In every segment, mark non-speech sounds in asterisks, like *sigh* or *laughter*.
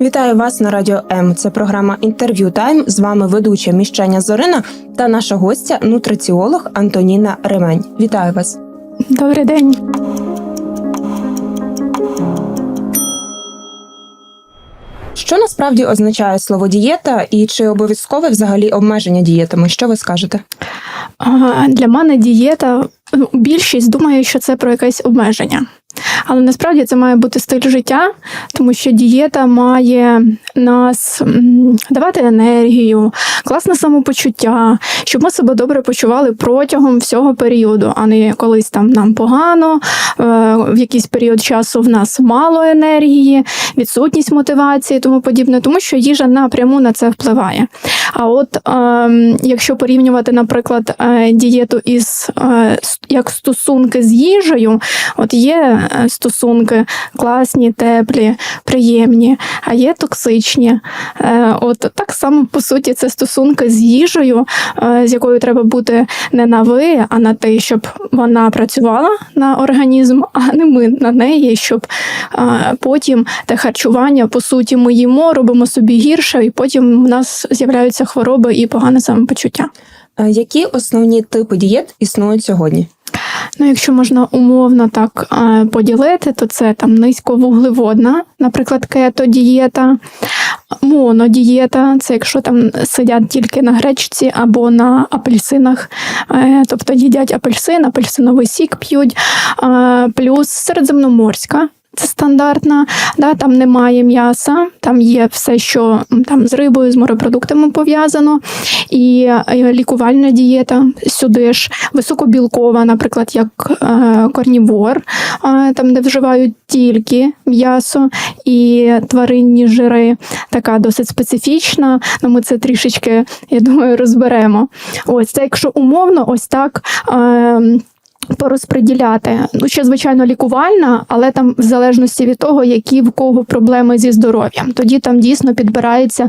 Вітаю вас на радіо М. Це програма інтерв'ю Тайм. З вами ведуча міщання Зорина та наша гостя, нутриціолог Антоніна Ремень. Вітаю вас. Добрий день. Що насправді означає слово дієта і чи обов'язкове взагалі обмеження дієтами? Що ви скажете? Для мене дієта ну, більшість думає, що це про якесь обмеження. Але насправді це має бути стиль життя, тому що дієта має нас давати енергію, класне самопочуття, щоб ми себе добре почували протягом всього періоду, а не колись там нам погано, е, в якийсь період часу в нас мало енергії, відсутність мотивації, тому подібне, тому що їжа напряму на це впливає. А от е, якщо порівнювати, наприклад, е, дієту із е, як стосунки з їжею, от є стосунки класні, теплі, приємні, а є токсичні. Е, От так само, по суті, це стосунки з їжею, е, з якою треба бути не на ви, а на те, щоб вона працювала на організм, а не ми на неї, щоб е, потім те харчування, по суті, ми їмо, робимо собі гірше, і потім в нас з'являються хвороби і погане самопочуття. Е, Які основні типи дієт існують сьогодні? Ну, якщо можна умовно так е, поділити, то це там низьковуглеводна, наприклад, кето-дієта, монодієта, це якщо там сидять тільки на гречці або на апельсинах, е, тобто їдять апельсин, апельсиновий сік п'ють, е, плюс середземноморська. Стандартна, да, там немає м'яса, там є все, що там з рибою, з морепродуктами пов'язано. І е, лікувальна дієта сюди ж високобілкова, наприклад, як е, корнівор, е, там де вживають тільки м'ясо і тваринні жири, така досить специфічна. Ну, ми це трішечки, я думаю, розберемо. Ось це, якщо умовно, ось так. Е, Порозподіляти. Ну, ще, звичайно, лікувальна, але там в залежності від того, які в кого проблеми зі здоров'ям. Тоді там дійсно підбирається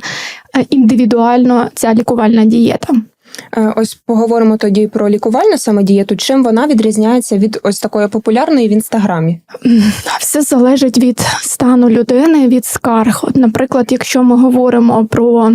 е, індивідуально ця лікувальна дієта. Е, Ось поговоримо тоді про лікувальну саме дієту. Чим вона відрізняється від ось такої популярної в інстаграмі? Все залежить від стану людини, від скарг. От, наприклад, якщо ми говоримо про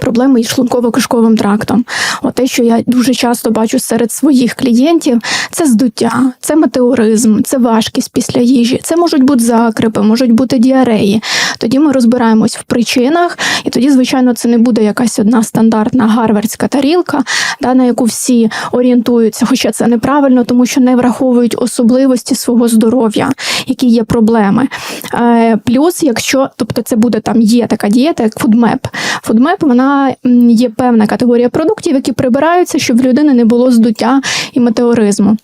проблеми із шлунково-кишковим трактом, от те, що я дуже часто бачу серед своїх клієнтів, це здуття, це метеоризм, це важкість після їжі, це можуть бути закрипи, можуть бути діареї. Тоді ми розбираємось в причинах, і тоді, звичайно, це не буде якась одна стандартна гарвардська тарілка, да, на яку всі орієнтуються, хоча це неправильно, тому що не враховують особливості свого здоров'я, які є проблеми. Е, плюс, якщо, тобто, це буде там є така дієта, як фудмеп. Фудмеп вона є певна категорія продуктів, які прибираються, щоб в людини не було здуття і метеоризму.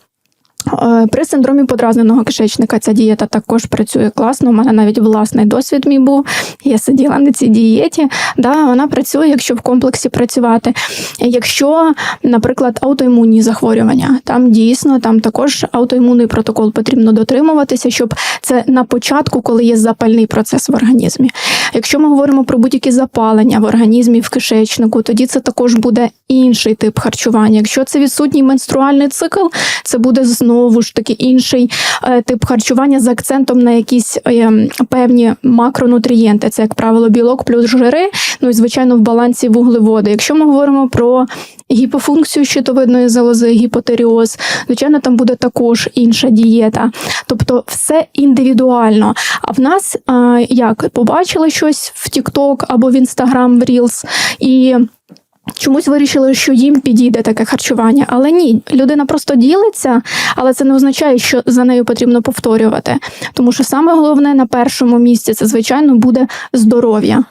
Е, При синдромі подразненого кишечника ця дієта також працює класно. У мене навіть власний досвід мій був. Я сиділа на цій дієті. Да, вона працює, якщо в комплексі працювати. Якщо, наприклад, аутоімунні захворювання, там дійсно там також аутоімунний протокол потрібно дотримуватися, щоб це на початку, коли є запальний процес в організмі. Якщо ми говоримо про будь-які запалення в організмі, в кишечнику, тоді це також буде інший тип харчування. Якщо це відсутній менструальний цикл, це буде знову ж таки інший е, тип харчування з акцентом на якісь е, певні макронутрієнти. Це, як правило, білок плюс жири. Ну і звичайно, в балансі вуглеводи. Якщо ми говоримо про гіпофункцію щитовидної залози, гіпотеріоз, звичайно, там буде також інша дієта. Тобто все індивідуально. А в нас е, як побачили щось в TikTok або в Instagram, в Reels, і Чомусь вирішили, що їм підійде таке харчування, але ні, людина просто ділиться, але це не означає, що за нею потрібно повторювати. Тому що саме головне на першому місці це звичайно буде здоров'я.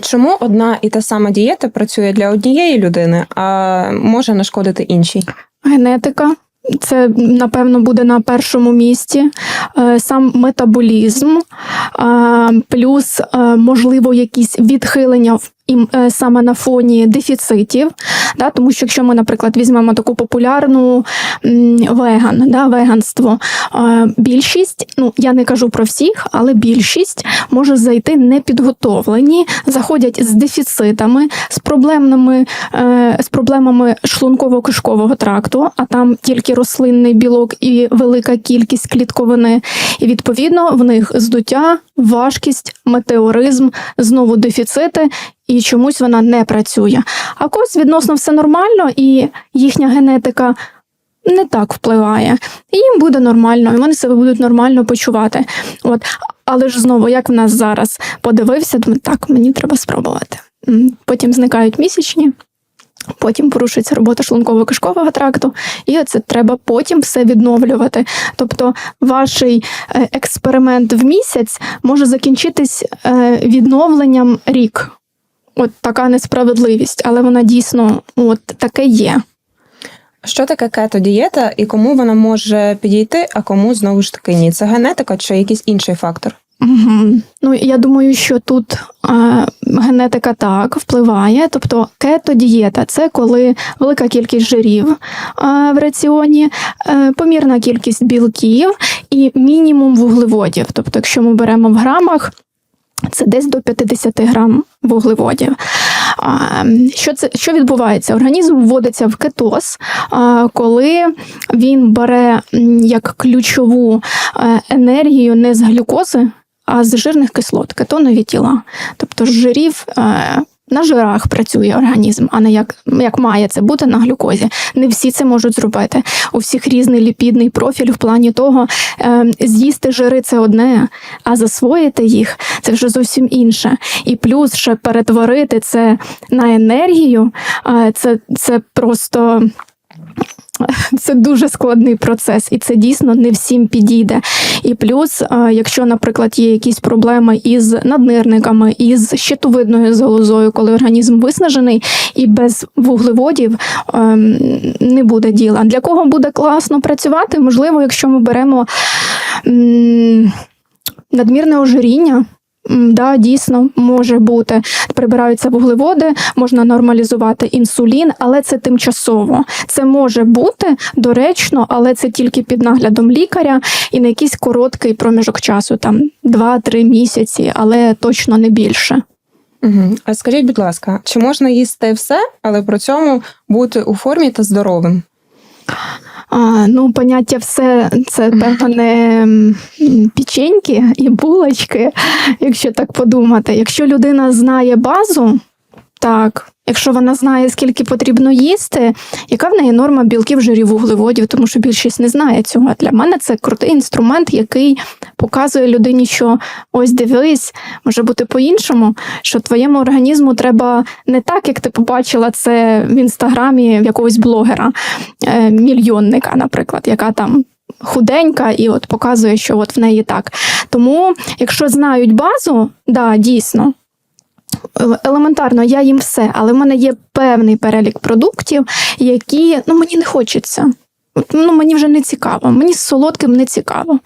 Чому одна і та сама дієта працює для однієї людини, а може нашкодити іншій? Генетика. Це напевно буде на першому місці Е, сам метаболізм, плюс е, можливо якісь відхилення в і е, саме на фоні дефіцитів. Да, тому що якщо ми, наприклад, візьмемо таку популярну веган, да, веганство, е, більшість, ну я не кажу про всіх, але більшість може зайти непідготовлені, заходять з дефіцитами, з проблемними, е, з проблемами шлунково-кишкового тракту, а там тільки рослинний білок і велика кількість клітковини. І відповідно в них здуття, важкість, метеоризм, знову дефіцити, і чомусь вона не працює. А когось відносно все нормально, і їхня генетика не так впливає. І їм буде нормально, і вони себе будуть нормально почувати. От. Але ж знову, як в нас зараз подивився, думаю, так, мені треба спробувати. Потім зникають місячні. Потім порушується робота шлунково-кишкового тракту, і це треба потім все відновлювати. Тобто, ваш е, експеримент в місяць може закінчитись е, відновленням рік. От така несправедливість, але вона дійсно от таке є. Що таке кето-дієта і кому вона може підійти, а кому знову ж таки ні? Це генетика чи якийсь інший фактор? Угу. Ну, я думаю, що тут е, генетика так впливає. Тобто кето-дієта це коли велика кількість жирів е, в раціоні, е, помірна кількість білків і мінімум вуглеводів. Тобто, якщо ми беремо в грамах, це десь до 50 грам вуглеводів. Що це що відбувається? Організм вводиться в кетоз, коли він бере як ключову е, енергію не з глюкози, а з жирних кислот, кетонові тіла. Тобто з жирів. На жирах працює організм, а не як, як має це бути на глюкозі. Не всі це можуть зробити. У всіх різний ліпідний профіль в плані того, е, з'їсти жири це одне, а засвоїти їх це вже зовсім інше. І плюс ще перетворити це на енергію, е, це, це просто. *laughs* Це дуже складний процес, і це дійсно не всім підійде. І плюс, е, якщо, наприклад, є якісь проблеми із наднирниками, із щитовидною залозою, коли організм виснажений і без вуглеводів ем, не буде діла. Для кого буде класно працювати? Можливо, якщо ми беремо надмірне ожиріння. Да, дійсно може бути. Прибираються вуглеводи, можна нормалізувати інсулін, але це тимчасово. Це може бути доречно, але це тільки під наглядом лікаря і на якийсь короткий проміжок часу, там 2-3 місяці, але точно не більше. Угу. А скажіть, будь ласка, чи можна їсти все, але при цьому бути у формі та здоровим? А, ну, поняття все це певно не печеньки і булочки, якщо так подумати. Якщо людина знає базу, так. Якщо вона знає, скільки потрібно їсти, яка в неї норма білків, жирів, вуглеводів, тому що більшість не знає цього. Для мене це крутий інструмент, який показує людині, що ось дивись, може бути по-іншому, що твоєму організму треба не так, як ти побачила це в інстаграмі в якогось блогера, е, мільйонника, наприклад, яка там. Худенька і от показує, що от в неї так. Тому, якщо знають базу, да, дійсно, елементарно, я їм все, але в мене є певний перелік продуктів, які ну, мені не хочеться. Ну, мені вже не цікаво, мені з солодким не цікаво.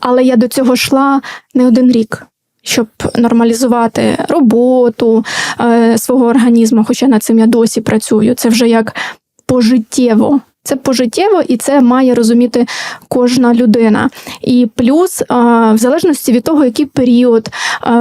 Але я до цього йшла не один рік, щоб нормалізувати роботу е, свого організму, хоча над цим я досі працюю. Це вже як пожиттєво. Це пожиттєво, і це має розуміти кожна людина. І плюс, в залежності від того, який період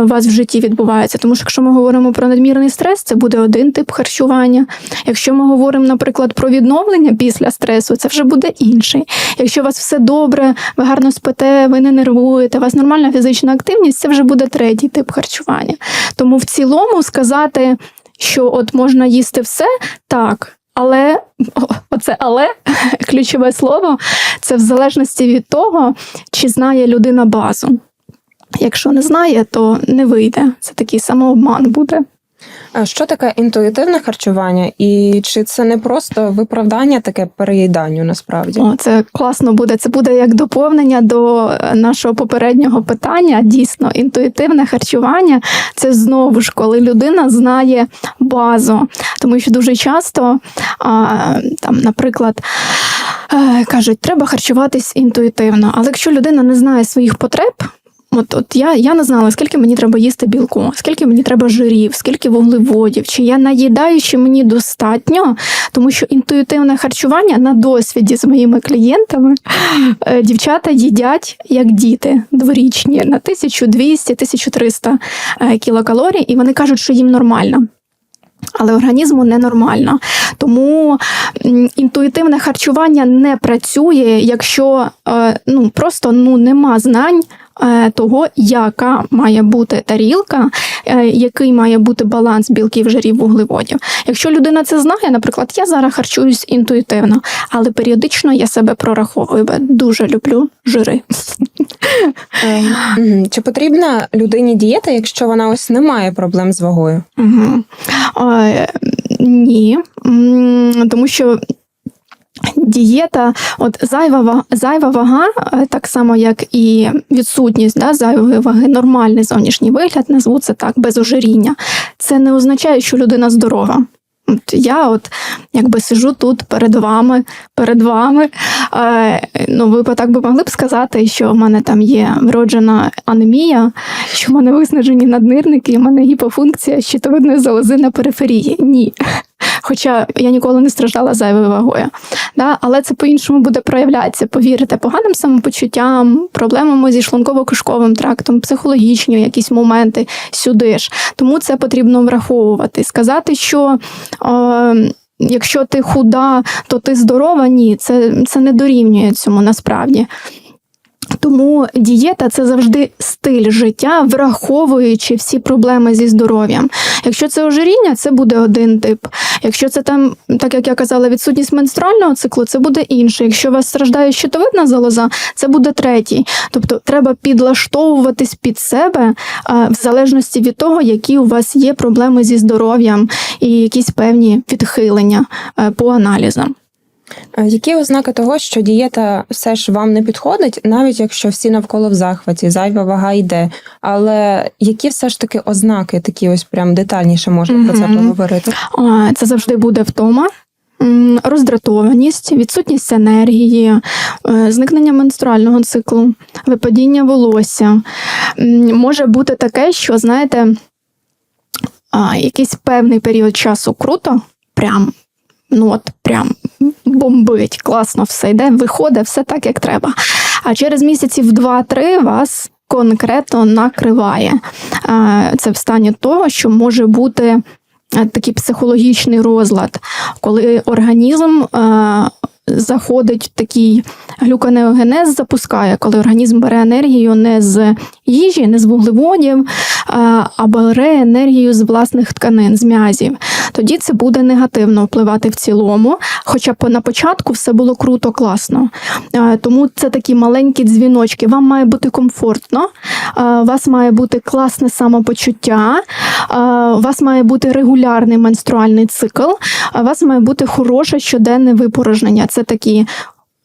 у вас в житті відбувається. Тому що якщо ми говоримо про надмірний стрес, це буде один тип харчування. Якщо ми говоримо, наприклад, про відновлення після стресу, це вже буде інший. Якщо у вас все добре, ви гарно спите, ви не нервуєте, у вас нормальна фізична активність, це вже буде третій тип харчування. Тому в цілому сказати, що от можна їсти все, так. Але оце але ключове слово це в залежності від того, чи знає людина базу. Якщо не знає, то не вийде. Це такий самообман буде. Що таке інтуїтивне харчування, і чи це не просто виправдання таке переїданню насправді? О, це класно буде. Це буде як доповнення до е, нашого попереднього питання. Дійсно, інтуїтивне харчування це знову ж коли людина знає базу. Тому що дуже часто, а, там, наприклад, е, кажуть, треба харчуватись інтуїтивно. Але якщо людина не знає своїх потреб, От, от я, я не знала, скільки мені треба їсти білку, скільки мені треба жирів, скільки вуглеводів, чи я наїдаю, чи мені достатньо, тому що інтуїтивне харчування на досвіді з моїми клієнтами е, дівчата їдять як діти дворічні на 1200-1300 е, кілокалорій, і вони кажуть, що їм нормально. Але організму ненормально. Тому інтуїтивне харчування не працює, якщо е, ну, просто ну, нема знань того, яка має бути тарілка, е, який має бути баланс білків, жирів, вуглеводів. Якщо людина це знає, наприклад, я зараз харчуюсь інтуїтивно, але періодично я себе прораховую, бо дуже люблю жири. Е. Чи потрібна людині дієта, якщо вона ось не має проблем з вагою? Угу. Е, ні, тому що. Дієта, от зайва вага, зайва вага, е, так само як і відсутність да, зайвої ваги, нормальний зовнішній вигляд, назву це так, без ожиріння. Це не означає, що людина здорова. От я от якби сижу тут перед вами, перед вами. Е, ну, ви так би могли б сказати, що в мене там є вроджена анемія, що в мене виснажені наднирники, в мене гіпофункція щитовидної залози на периферії. Ні. Хоча я ніколи не страждала зайвою вагою. Да? Але це по-іншому буде проявлятися, повірте, поганим самопочуттям, проблемами зі шлунково-кишковим трактом, психологічні якісь моменти сюди ж. Тому це потрібно враховувати. Сказати, що. Е, Якщо ти худа, то ти здорова, ні, це, це не дорівнює цьому насправді. Тому дієта це завжди стиль життя, враховуючи всі проблеми зі здоров'ям. Якщо це ожиріння, це буде один тип. Якщо це там, так як я казала, відсутність менструального циклу, це буде інший. Якщо у вас страждає щитовидна залоза, це буде третій. Тобто треба підлаштовуватись під себе в залежності від того, які у вас є проблеми зі здоров'ям і якісь певні відхилення е, по аналізам. Е, Які ознаки того, що дієта все ж вам не підходить, навіть якщо всі навколо в захваті, зайва вага йде. Але які все ж таки ознаки, такі ось прям детальніше можна про це поговорити? Це завжди буде втома. Роздратованість, відсутність енергії, е, зникнення менструального циклу, випадіння волосся. Може бути таке, що, знаєте, якийсь певний період часу круто, прям, ну от прям бомбить, класно все йде, виходить, все так, як треба. А через місяців 2-3 вас конкретно накриває. Це в стані того, що може бути е, такий психологічний розлад, коли організм е, заходить такий глюконеогенез, запускає, коли організм бере енергію не з їжі, не з вуглеводів, а бере енергію з власних тканин, з м'язів. Тоді це буде негативно впливати в цілому. Хоча на початку все було круто, класно. Тому це такі маленькі дзвіночки. Вам має бути комфортно, у вас має бути класне самопочуття, у вас має бути регулярний менструальний цикл, у вас має бути хороше щоденне випорожнення. Це такі.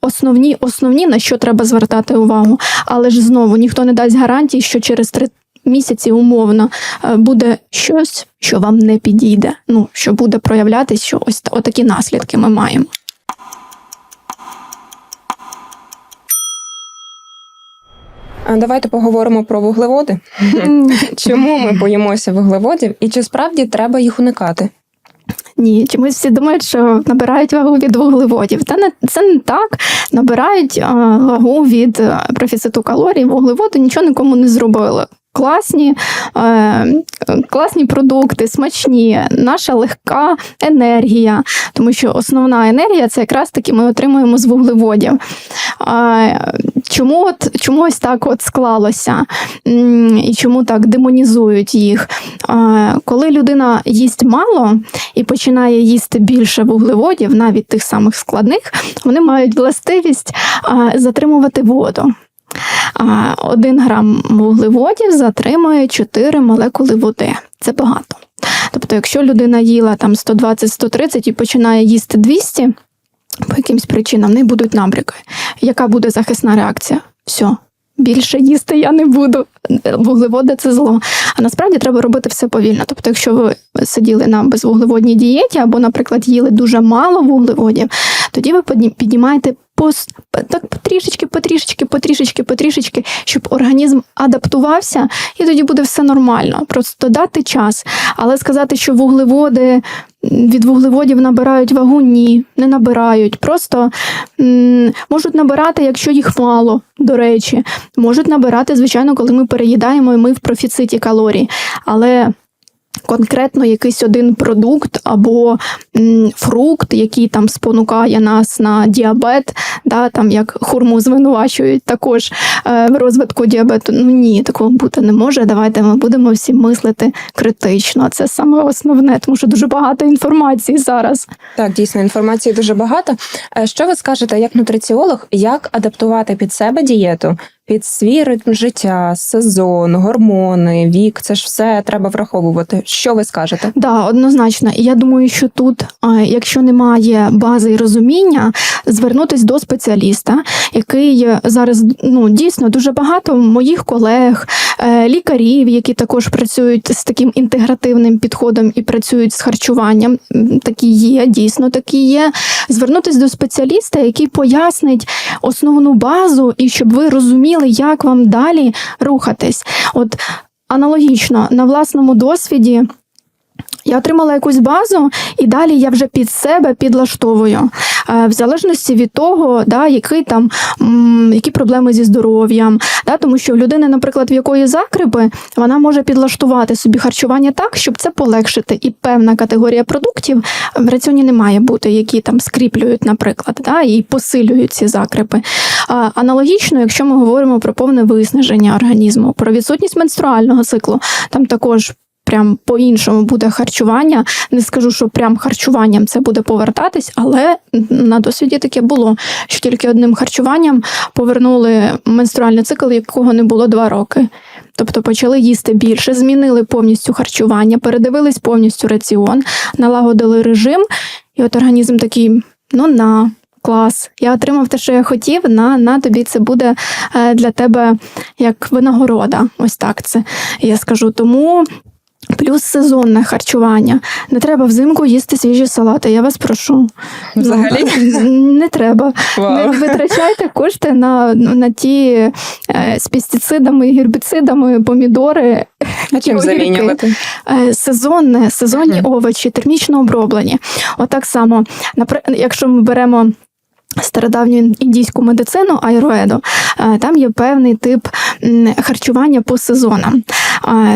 Основні, основні, на що треба звертати увагу. Але ж знову ніхто не дасть гарантії, що через три місяці умовно е, буде щось, що вам не підійде. Ну, що буде проявлятись, що ось та- отакі наслідки ми маємо. Давайте поговоримо про вуглеводи. *laughs* Чому ми боїмося вуглеводів і чи справді треба їх уникати? Ні, чомусь всі думають, що набирають вагу від вуглеводів. Та не це не так. Набирають а, вагу від е, профіциту калорій. вуглеводу нічого нікому не зробили. Класні, е, класні продукти, смачні, наша легка енергія, тому що основна енергія це якраз таки ми отримуємо з вуглеводів. Е, чому, от, чому ось так от склалося? І чому так демонізують їх? Е, коли людина їсть мало і починає їсти більше вуглеводів, навіть тих самих складних, вони мають властивість е, затримувати воду. Один грам вуглеводів затримує 4 молекули води. Це багато. Тобто, якщо людина їла там 120-130 і починає їсти 200, по якимсь причинам в неї будуть набряки. Яка буде захисна реакція? Все. Більше їсти я не буду. Вуглеводи це зло. А насправді треба робити все повільно. Тобто, якщо ви сиділи на безвуглеводній дієті, або, наприклад, їли дуже мало вуглеводів, тоді ви піднімаєте пос- так потрішечки, потрішечки, потрішечки, потрішечки, щоб організм адаптувався, і тоді буде все нормально. Просто дати час. Але сказати, що вуглеводи від вуглеводів набирають вагу, ні, не набирають. Просто м, можуть набирати, якщо їх мало, до речі. Можуть набирати, звичайно, коли ми переїдаємо і ми в профіциті калорій. Але конкретно якийсь один продукт або м, фрукт, який там спонукає нас на діабет, да, там як хурму звинувачують також е, в розвитку діабету. Ну ні, такого бути не може. Давайте ми будемо всі мислити критично. Це саме основне, тому що дуже багато інформації зараз. Так, дійсно, інформації дуже багато. Е, Що ви скажете як нутриціолог, як адаптувати під себе дієту, під свій ритм життя, сезон, гормони, вік? Це ж все треба враховувати. Що ви скажете? Да, однозначно. І я думаю, що тут, якщо немає бази і розуміння, звернутися до спеціаліста, який е, зараз ну дійсно дуже багато моїх колег, лікарів, які також працюють з таким інтегративним підходом і працюють з харчуванням. Такі є, дійсно такі є. Звернутися до спеціаліста, який пояснить основну базу, і щоб ви розуміли, як вам далі рухатись. От аналогічно на власному досвіді. Я отримала якусь базу, і далі я вже під себе підлаштовую, Е, в залежності від того, да, який там, які проблеми зі здоров'ям. Да, тому що в людини, наприклад, в якої закрипи, вона може підлаштувати собі харчування так, щоб це полегшити. І певна категорія продуктів в раціоні не має бути, які там скріплюють, наприклад, да, і посилюють ці закрипи. Аналогічно, якщо ми говоримо про повне виснаження організму, про відсутність менструального циклу, там також. Прям по-іншому буде харчування. Не скажу, що прям харчуванням це буде повертатись, але на досвіді таке було, що тільки одним харчуванням повернули менструальний цикл, якого не було два роки. Тобто почали їсти більше, змінили повністю харчування, передивились повністю раціон, налагодили режим, і от організм такий: ну на. Клас, я отримав те, що я хотів. На, на тобі це буде е, для тебе як винагорода. Ось так це я скажу. Тому плюс сезонне харчування. Не треба взимку їсти свіжі салати. Я вас прошу. Взагалі? Не треба. Не витрачайте кошти на, на ті е, з пестицидами, гербіцидами, помідори. А чим замінювати? Е, Сезонне, сезонні Мгм. овочі, термічно оброблені. Отак само, напри- якщо ми беремо. Стародавню індійську медицину аюрведу, е, там є певний тип харчування по сезонам,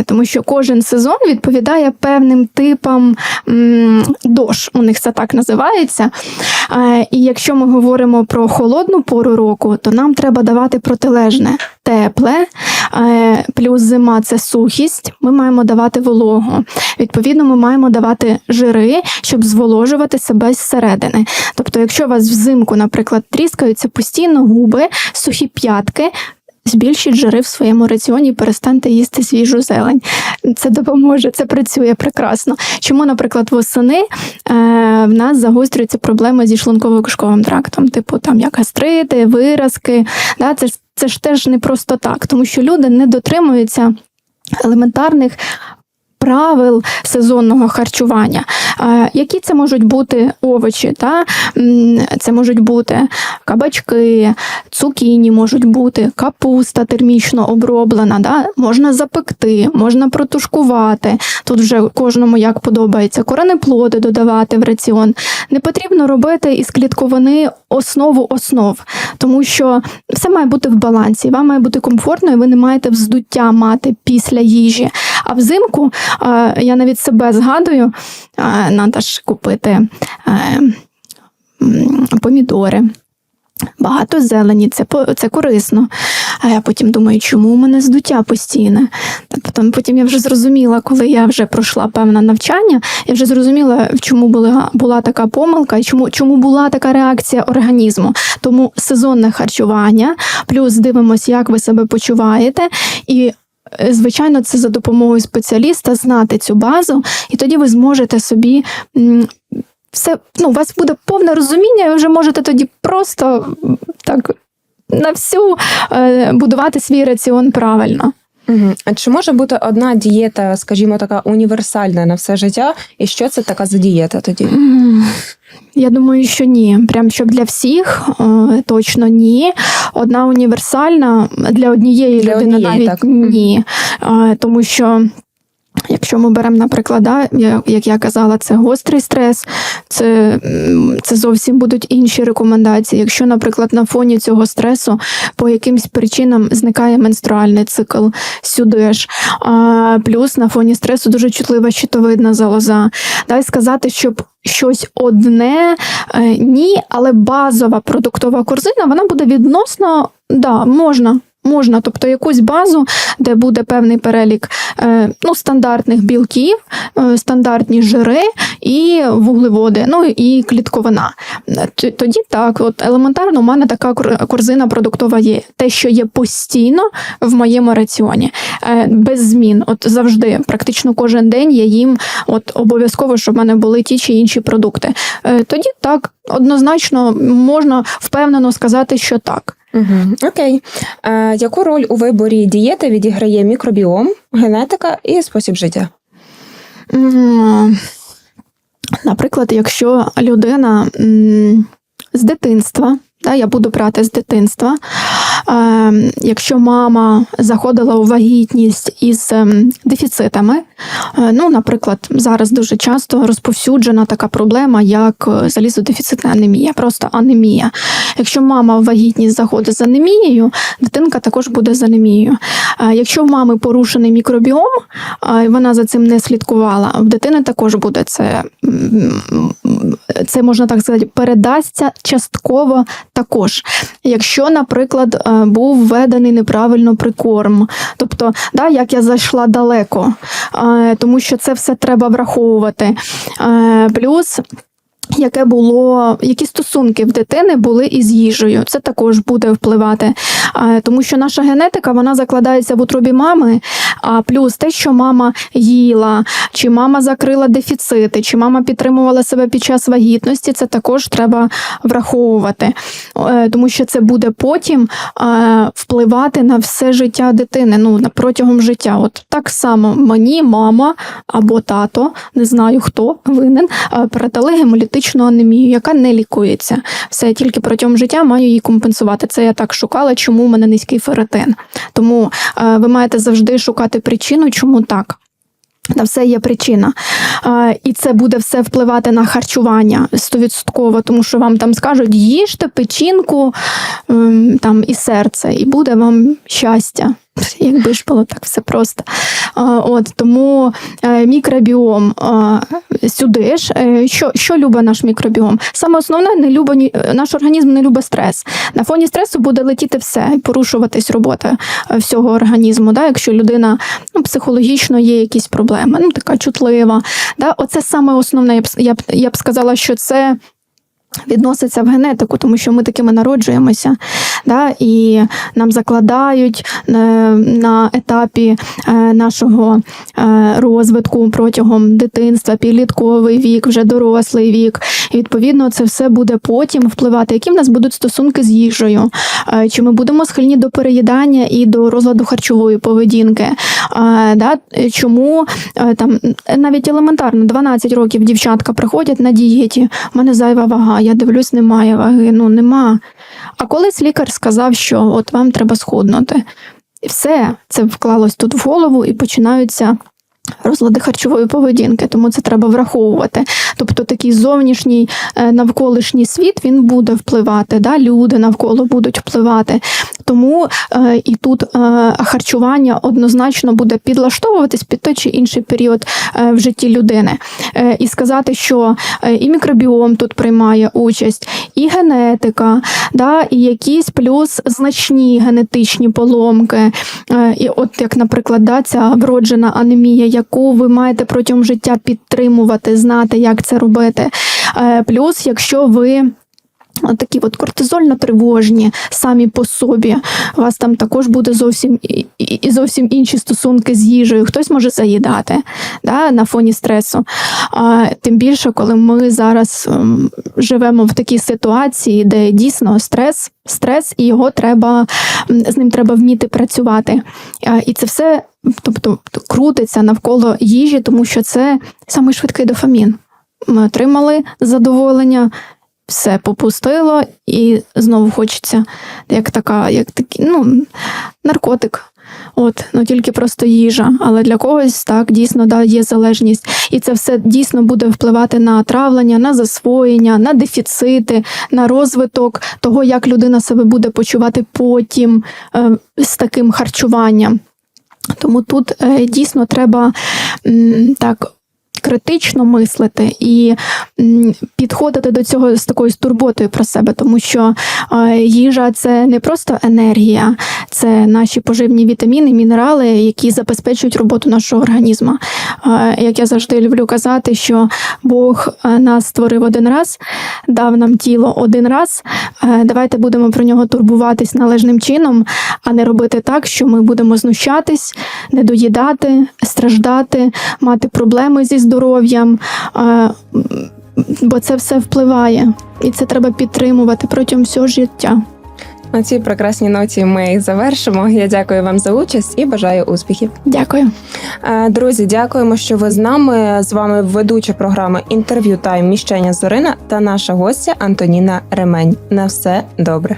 тому що кожен сезон відповідає певним типам дош, у них це так називається. І якщо ми говоримо про холодну пору року, то нам треба давати протилежне тепле, плюс зима це сухість. Ми маємо давати вологу. Відповідно, ми маємо давати жири, щоб зволожувати себе зсередини. Тобто, якщо у вас взимку, наприклад, тріскаються постійно губи, сухі п'ятки. Збільшіть жири в своєму раціоні, перестаньте їсти свіжу зелень. Це допоможе, це працює прекрасно. Чому, наприклад, восени е, в нас загострюються проблеми зі шлунково-кишковим трактом, типу там як гастрити, виразки. Да, це, це ж теж не просто так, тому що люди не дотримуються елементарних. Правил сезонного харчування. Які це можуть бути овочі? Та? Це можуть бути кабачки, цукіні можуть бути, капуста термічно оброблена, да? можна запекти, можна протушкувати. Тут вже кожному як подобається. Коренеплоди додавати в раціон. Не потрібно робити із клітковини основу основ, тому що все має бути в балансі. Вам має бути комфортно, і ви не маєте вздуття мати після їжі. А взимку я навіть себе згадую, треба ж купити е, помідори. Багато зелені, це, це корисно. А я потім думаю, чому у мене здуття постійне? Потім, потім я вже зрозуміла, коли я вже пройшла певне навчання, я вже зрозуміла, в чому була, була така помилка і чому, чому була така реакція організму. Тому сезонне харчування, плюс дивимося, як ви себе почуваєте, і Звичайно, це за допомогою спеціаліста знати цю базу, і тоді ви зможете собі все, ну, у вас буде повне розуміння, і ви вже можете тоді просто так на всю е, будувати свій раціон правильно. Угу. А чи може бути одна дієта, скажімо, така універсальна на все життя? І що це така за дієта тоді? Я думаю, що ні. Прям щоб для всіх е, точно ні. Одна універсальна для однієї Для людини однієї, навіть так. ні. Е, Тому що. Якщо ми беремо, наприклад, да, як я казала, це гострий стрес, це, це зовсім будуть інші рекомендації. Якщо, наприклад, на фоні цього стресу по якимсь причинам зникає менструальний цикл, сюди ж. А, плюс на фоні стресу дуже чутлива щитовидна залоза. Дай сказати, щоб щось одне е, ні, але базова продуктова корзина вона буде відносно да, можна. Можна, тобто якусь базу, де буде певний перелік е, ну, стандартних білків, е, стандартні жири і вуглеводи, ну і клітковина. Тоді так, от елементарно, у мене така кор- корзина продуктова є. Те, що є постійно в моєму раціоні, е, без змін. От завжди, практично кожен день я їм от обов'язково, щоб в мене були ті чи інші продукти. Тоді так, однозначно можна впевнено сказати, що так. Угу. Окей. А, яку роль у виборі дієти відіграє мікробіом, генетика і спосіб життя? Наприклад, якщо людина з дитинства, да, я буду брати з дитинства, якщо мама заходила у вагітність із ем, дефіцитами, е, ну, наприклад, зараз дуже часто розповсюджена така проблема, як е, залізодефіцитна анемія, просто анемія. Якщо мама в вагітність заходить з анемією, дитинка також буде з анемією. Якщо в мами порушений мікробіом, і вона за цим не слідкувала. В дитини також буде це, це можна так сказати, передасться частково також. Якщо, наприклад, був введений неправильно прикорм, тобто, да, як я зайшла далеко, е, тому що це все треба враховувати. Е, Плюс. Яке було, які стосунки в дитини були із їжею, це також буде впливати, тому що наша генетика вона закладається в утробі мами. А плюс те, що мама їла, чи мама закрила дефіцити, чи мама підтримувала себе під час вагітності, це також треба враховувати, Е, тому що це буде потім впливати на все життя дитини. Ну протягом життя. От так само мені мама або тато, не знаю хто винен, е, передали гемолітичну анемію, яка не лікується. Все тільки протягом життя маю її компенсувати. Це я так шукала, чому у мене низький ферритин. Тому е, ви маєте завжди шукати причину, чому так. На все є причина. А, і це буде все впливати на харчування стовідсотково, тому що вам там скажуть, їжте печінку ем, там, і серце, і буде вам щастя. *laughs* Якби ж було так все просто. От, тому е, мікробіом сюди ж. Е, що, що любить наш мікробіом? Саме основне, не любить, е, наш організм не любить стрес. На фоні стресу буде летіти все, і порушуватись робота всього організму. Да? Якщо людина ну, психологічно є якісь проблеми, ну така чутлива. Да? Оце саме основне, я б, я б, я б сказала, що це. Відноситься в генетику, тому що ми такими народжуємося, да, і нам закладають е, на етапі е, нашого е, розвитку протягом дитинства, підлітковий вік, вже дорослий вік. І відповідно це все буде потім впливати, які в нас будуть стосунки з їжею, чи ми будемо схильні до переїдання і до розладу харчової поведінки. Да, чому там навіть елементарно 12 років дівчатка приходять на дієті, у мене зайва вага, я дивлюсь, немає ваги, ну нема. А колись лікар сказав, що от вам треба схуднути. І все це вклалось тут в голову і починаються. Розлади харчової поведінки, тому це треба враховувати. Тобто такий зовнішній е, навколишній світ він буде впливати, да? люди навколо будуть впливати. Тому е, і тут е, харчування однозначно буде підлаштовуватись під той чи інший період е, в житті людини. Е, і сказати, що е, і мікробіом тут приймає участь, і генетика, да? і якісь плюс значні генетичні поломки. Е, і от як, наприклад, да, ця вроджена анемія, яку ви маєте протягом життя підтримувати, знати, як це робити. Е, плюс, якщо ви такі от кортизольно-тривожні самі по собі. У вас там також буде зовсім і, зовсім інші стосунки з їжею. Хтось може заїдати да, на фоні стресу. А, тим більше, коли ми зараз ем, живемо в такій ситуації, де дійсно стрес, стрес, і його треба з ним треба вміти працювати. А, і це все, тобто, крутиться навколо їжі, тому що це самий швидкий дофамін. Ми отримали задоволення, все попустило, і знову хочеться, як така, як такий, ну, наркотик. От, ну тільки просто їжа. Але для когось так дійсно да, є залежність. І це все дійсно буде впливати на травлення, на засвоєння, на дефіцити, на розвиток того, як людина себе буде почувати потім е, з таким харчуванням. Тому тут е, дійсно треба м, так. Критично мислити і підходити до цього з такою турботою про себе, тому що е, їжа це не просто енергія, це наші поживні вітаміни, мінерали, які забезпечують роботу нашого організму. Е, Як я завжди люблю казати, що Бог е, нас створив один раз, дав нам тіло один раз. Давайте будемо про нього турбуватись належним чином, а не робити так, що ми будемо знущатись, недоїдати, страждати, мати проблеми зі здоров'ям. Е, Бо це все впливає, і це треба підтримувати протягом всього життя. На цій прекрасній ноті ми і завершимо. Я дякую вам за участь і бажаю успіхів. Дякую. Друзі, дякуємо, що ви з нами. З вами ведуча програми інтерв'ю тайм міщення Зорина та наша гостя Антоніна Ремень. На все добре.